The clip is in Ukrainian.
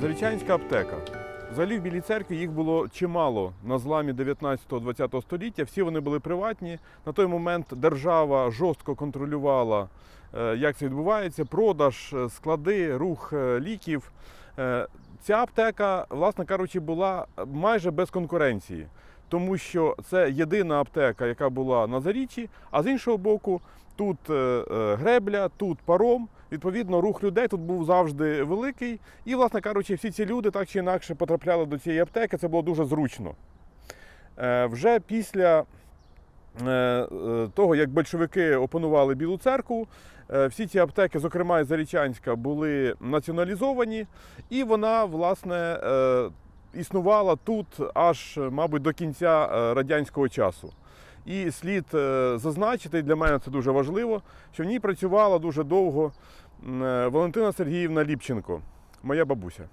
Зарічанська аптека. Взагалі в Білій церкві їх було чимало на зламі 19-20 століття. Всі вони були приватні. На той момент держава жорстко контролювала, е, як це відбувається, продаж, е, склади, рух е, ліків. Ця аптека, власне кажучи, була майже без конкуренції, тому що це єдина аптека, яка була на Заріччі, а з іншого боку, тут гребля, тут паром. Відповідно, рух людей тут був завжди великий. І, власне кажучи, всі ці люди так чи інакше потрапляли до цієї аптеки. Це було дуже зручно. Е, Вже після е, е, того, як большевики опанували Білу церкву, всі ці аптеки, зокрема і Зарічанська, були націоналізовані, і вона, власне, існувала тут аж, мабуть, до кінця радянського часу. І слід е, зазначити, для мене це дуже важливо, що в ній працювала дуже довго е, Валентина Сергіївна Ліпченко, моя бабуся.